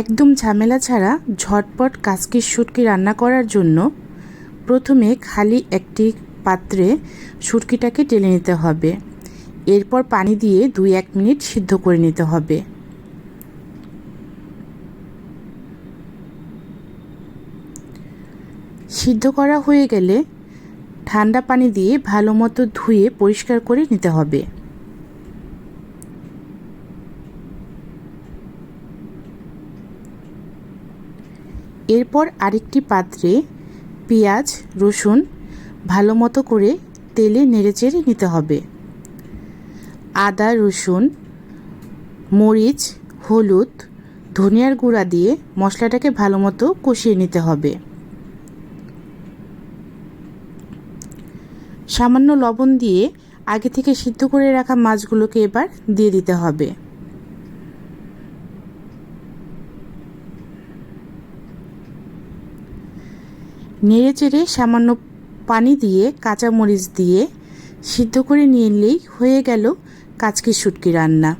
একদম ঝামেলা ছাড়া ঝটপট কাচকির শুটকি রান্না করার জন্য প্রথমে খালি একটি পাত্রে শুটকিটাকে টেলে নিতে হবে। এরপর পানি দিয়ে দুই এক মিনিট সিদ্ধ করে নিতে হবে। সিদ্ধ করা হয়ে গেলে ঠান্ডা পানি দিয়ে ভালো মতো ধুয়ে পরিষ্কার করে নিতে হবে। এরপর আরেকটি পাত্রে পেঁয়াজ, রসুন ভালো মতো করে তেলে নেড়েচেড়ে নিতে হবে। আদা, রসুন, মরিচ, হলুদ, ধনিয়ার গুঁড়া দিয়ে মশলাটাকে ভালো মতো কষিয়ে নিতে হবে। সামান্য লবণ দিয়ে আগে থেকে সিদ্ধ করে রাখা মাছগুলোকে এবার দিয়ে দিতে হবে। নেড়ে চেড়ে সামান্য পানি দিয়ে, কাঁচামরিচ দিয়ে সিদ্ধ করে নিয়ে নিলেই হয়ে গেল কাচকি শুটকি রান্না।